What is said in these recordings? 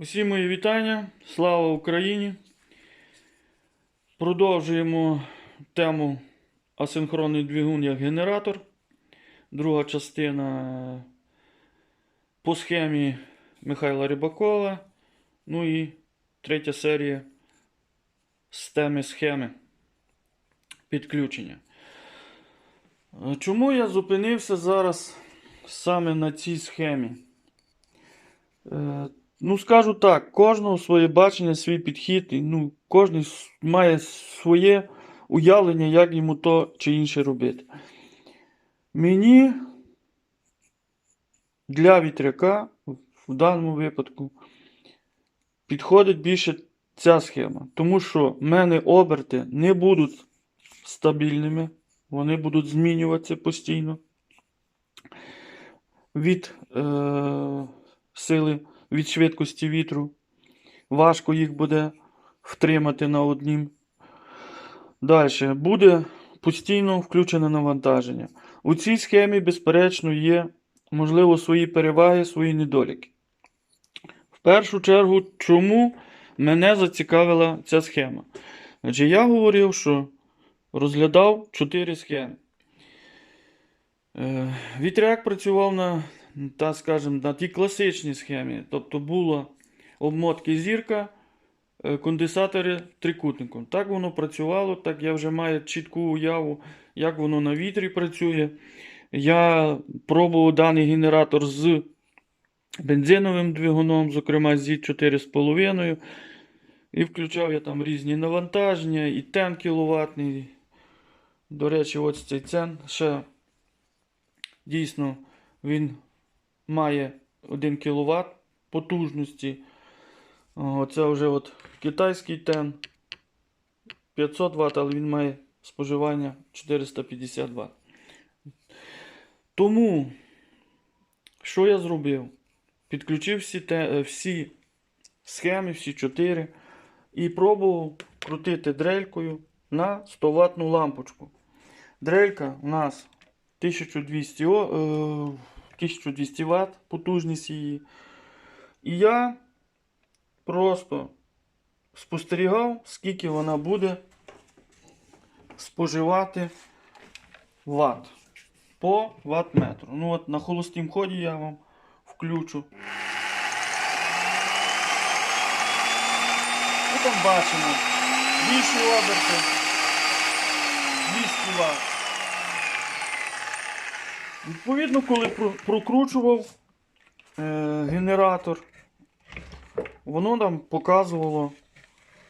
Усі мої вітання. Слава Україні. Продовжуємо тему асинхронний двигун як генератор. Друга частина по схемі Михайла Рибакова. Ну і третя серія з теми схеми підключення. Е, Чому я зупинився зараз саме на цій схемі? Ну, скажу так, кожного своє бачення, свій підхід, і, ну, кожен має своє уявлення, як йому то чи інше робити. Мені для вітряка в даному випадку підходить більше ця схема, тому що в мене оберти не будуть стабільними, вони будуть змінюватися постійно від е, сили від швидкості вітру. Важко їх буде втримати на однім. Далі буде постійно включене навантаження. У цій схемі, безперечно, є, можливо, свої переваги, свої недоліки. В першу чергу, чому мене зацікавила ця схема? Адже я говорив, що розглядав чотири схеми. Е, Вітряк працював на, та, скажімо, на тій класичній схемі. Тобто було обмотки зірка, е, конденсатори трикутником. Так воно працювало, так я вже маю чітку уяву, як воно на вітрі працює. Я пробував даний генератор з бензиновим двигуном, зокрема з 4,5. І включав я там різні навантаження, і тен кіловатний. До речі, ось цей цен ще Дійсно, він має 1 кВт потужності. О, Це вже от китайський тен 500 Вт, але він має споживання 450 Вт. Тому, що я зробив? Підключив всі, те, е, всі схеми, всі 4 і пробував крутити дрелькою на 100 ватну лампочку. Дрелька у нас 1200, о, е, 1200 Вт потужність її. І я просто спостерігав, скільки вона буде споживати Вт по ватт-метру. Ну от на холостім ході я вам включу. Ну там бачимо більші оберти 200 Вт. Відповідно, коли прокручував е, генератор, воно нам показувало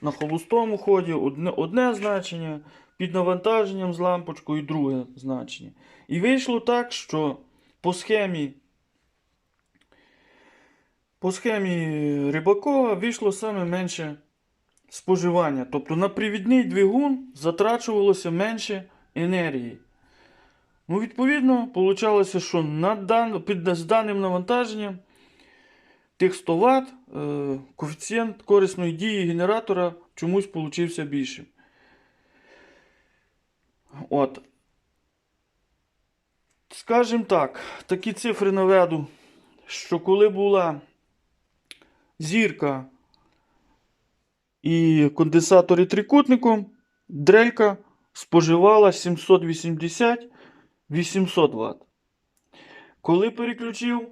на холостому ході одне, одне значення, під навантаженням з лампочкою друге значення. І вийшло так, що по схемі по схемі Рибакова вийшло саме менше споживання. Тобто на привідний двигун затрачувалося менше енергії. Ну, відповідно, виходило, що під з даним навантаженням тих 100 Вт е... коефіцієнт корисної дії генератора чомусь получився більшим. От. Скажімо так, такі цифри наведу, що коли була зірка і конденсатори трикутником, дрелька споживала 780 800 Вт. Коли переключив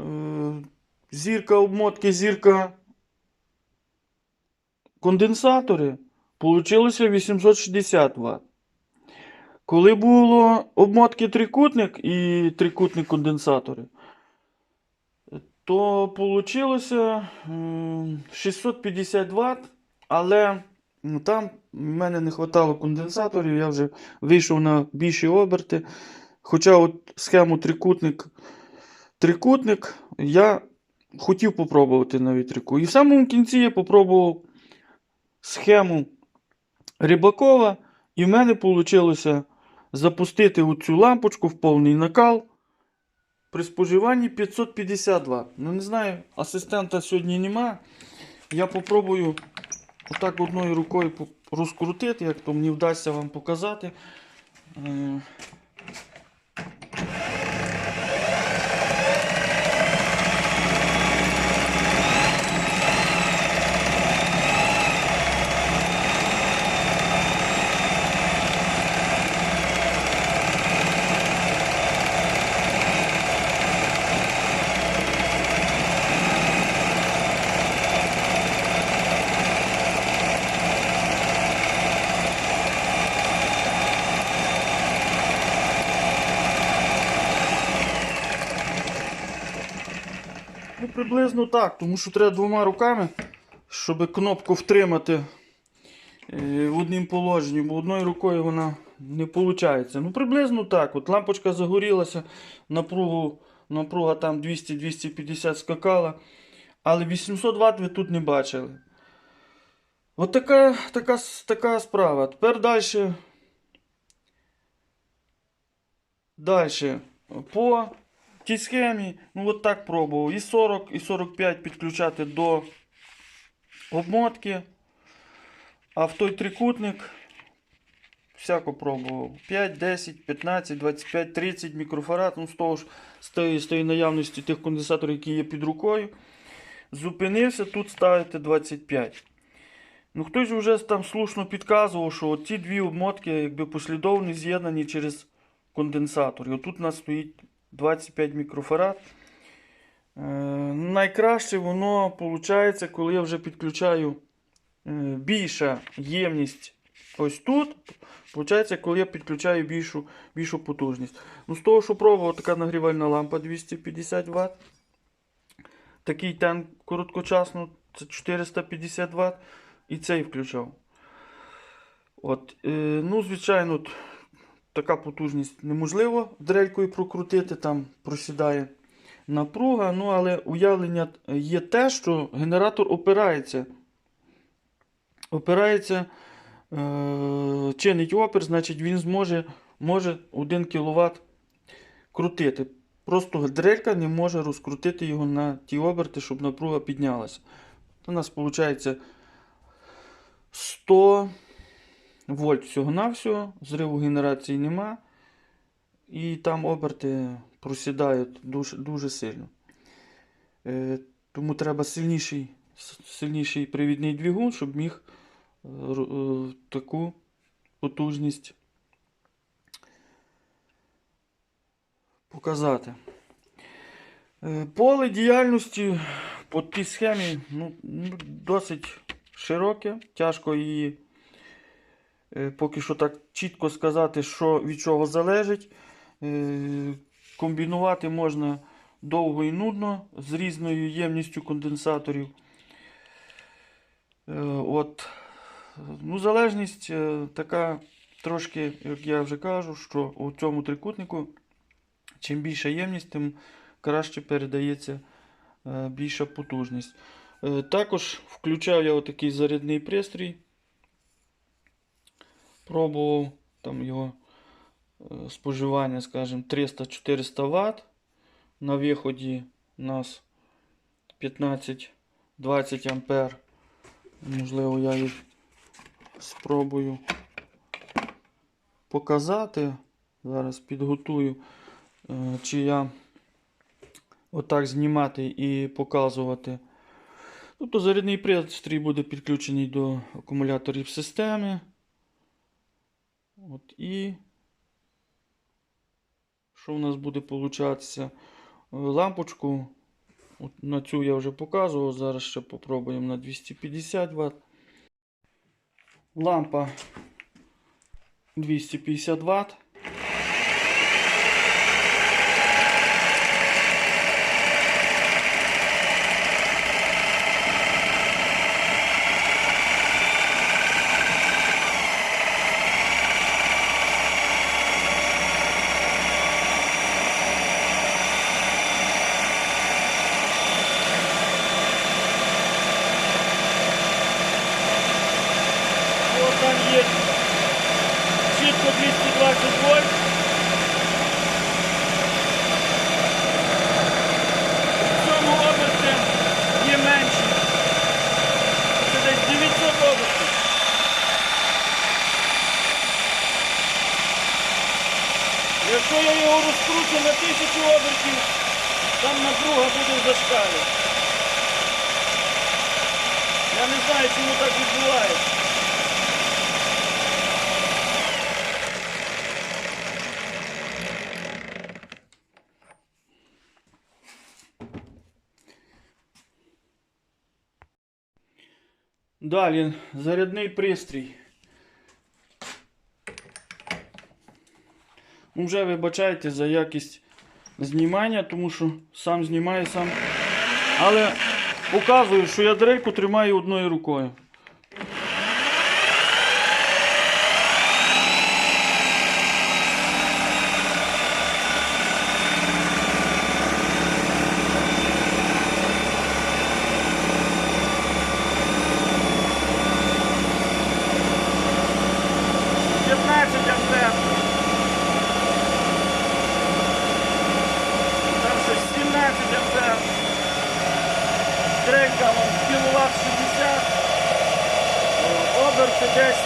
е, зірка обмотки, зірка конденсатори, получилося 860 Вт. Коли було обмотки трикутник і трикутник конденсатори, то е, 650 Вт, але ну, там в мене не вистачало конденсаторів, я вже вийшов на більші оберти. Хоча от схему трикутник, трикутник я хотів попробувати на вітряку. І в самому кінці я попробував схему Рибакова, і в мене вийшло запустити цю лампочку в повний накал при споживанні 550 Вт. Ну не знаю, асистента сьогодні нема. Я попробую отак одною рукою розкрутити, як то мені вдасться вам показати. Е, приблизно так, тому що треба двома руками, щоб кнопку втримати е, в однім положенні, бо одною рукою вона не виходить. Ну, приблизно так. От лампочка загорілася, напругу, напруга там 200-250 скакала. Але 800 Вт ви тут не бачили. От така, така, така справа. Тепер далі. Далі. По тій схемі, ну от так пробував. І 40, і 45 підключати до обмотки. А в той трикутник всяко пробував. 5, 10, 15, 25, 30 мікрофарад. Ну, з того ж, з тої, з тої наявності тих конденсаторів, які є під рукою. Зупинився, тут ставити 25. Ну, хтось вже там слушно підказував, що ці дві обмотки якби послідовно з'єднані через конденсатор. І отут у нас стоїть 25 мікрофарад. Е, найкраще воно виходить, коли я вже підключаю е, більша ємність ось тут. Получається, коли я підключаю більшу, більшу потужність. Ну, з того, що пробував, така нагрівальна лампа 250 Вт. Такий тен короткочасно, це 450 Вт. І цей включав. От, е, ну, звичайно, така потужність неможливо дрелькою прокрутити, там просідає напруга. Ну, але уявлення є те, що генератор опирається. Опирається, е, чинить опір, значить він зможе може 1 кВт крутити. Просто дрелька не може розкрутити його на ті оберти, щоб напруга піднялася. У нас виходить 100 вольт всього-навсього, зриву генерації нема. І там оберти просідають дуже, дуже сильно. Е, тому треба сильніший, сильніший привідний двигун, щоб міг е, е, таку потужність показати. Е, Поле діяльності по тій схемі ну, ну, досить широке. Тяжко її поки що так чітко сказати, що від чого залежить. Е, Комбінувати можна довго і нудно з різною ємністю конденсаторів. Е, От, ну, залежність е, така трошки, як я вже кажу, що у цьому трикутнику чим більша ємність, тим краще передається е, більша потужність. Е, Також включав я отакий зарядний пристрій. Пробував там його е, споживання, скажімо, 300-400 Вт. На виході у нас 15-20 ампер. Можливо, я їх спробую показати. Зараз підготую, е, чи я отак знімати і показувати. Тобто зарядний пристрій буде підключений до акумуляторів системи. От і що в нас буде получатися? Лампочку. От на цю я вже показував. Зараз ще попробуємо на 250 Вт. Лампа 250 Вт. Ось там є чітко 220 вольт. В цьому оберті є менші. Це десь 900 обертів. Якщо я його розкручу на 1000 обертів, там напруга буде в зашкалі. Я не знаю, чому так відбувається. Далі зарядний пристрій. Ну, вже вибачайте за якість знімання, тому що сам знімаю, сам Але показую, що я дрельку тримаю одною рукою. П'ятнадцять ампер. Дальше 17 ампер. Вон, кіловат 60. Оберти десь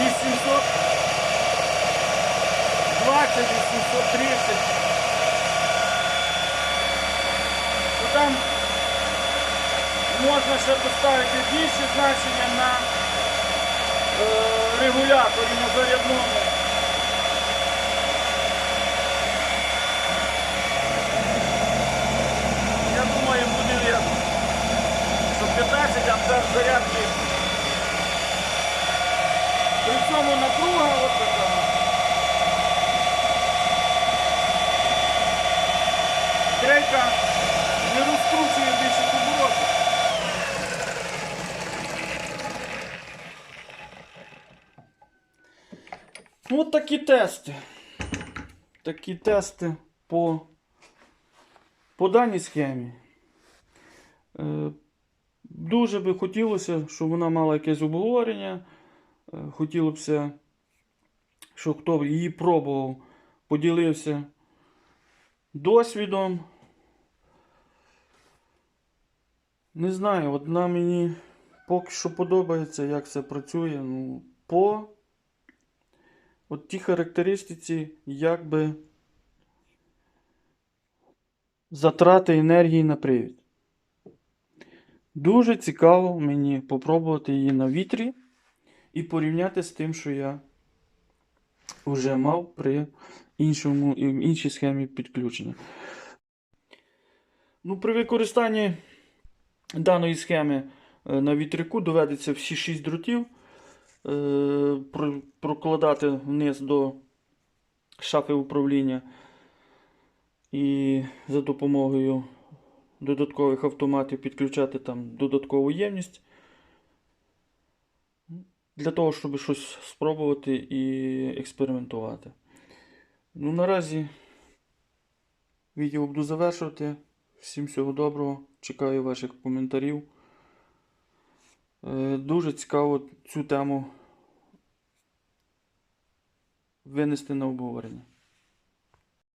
800. 20, 830. Ну, Там можна ще поставити більше значення на е, регуляторі на зарядному. Я думаю, буде видно, що 15 ампер зарядки. При цьому напруга от така. Дрелька не розкручує більше оборотів. От такі тести. Такі тести по, по даній схемі. Дуже би хотілося, щоб вона мала якесь обговорення. Е, хотілося щоб хто її пробував, поділився досвідом. Не знаю, одна мені поки що подобається, як це працює. Ну, по от ті характеристиці, як би затрати енергії на привід. Дуже цікаво мені попробувати її на вітрі і порівняти з тим, що я вже мав при іншому, іншій схемі підключення. Ну, при використанні даної схеми е, на вітряку доведеться всі 6 дротів е, прокладати вниз до шафи управління і за допомогою додаткових автоматів підключати там додаткову ємність для того, щоб щось спробувати і експериментувати. Ну, наразі відео буду завершувати. Всім всього доброго. Чекаю ваших коментарів. Е, Дуже цікаво цю тему винести на обговорення.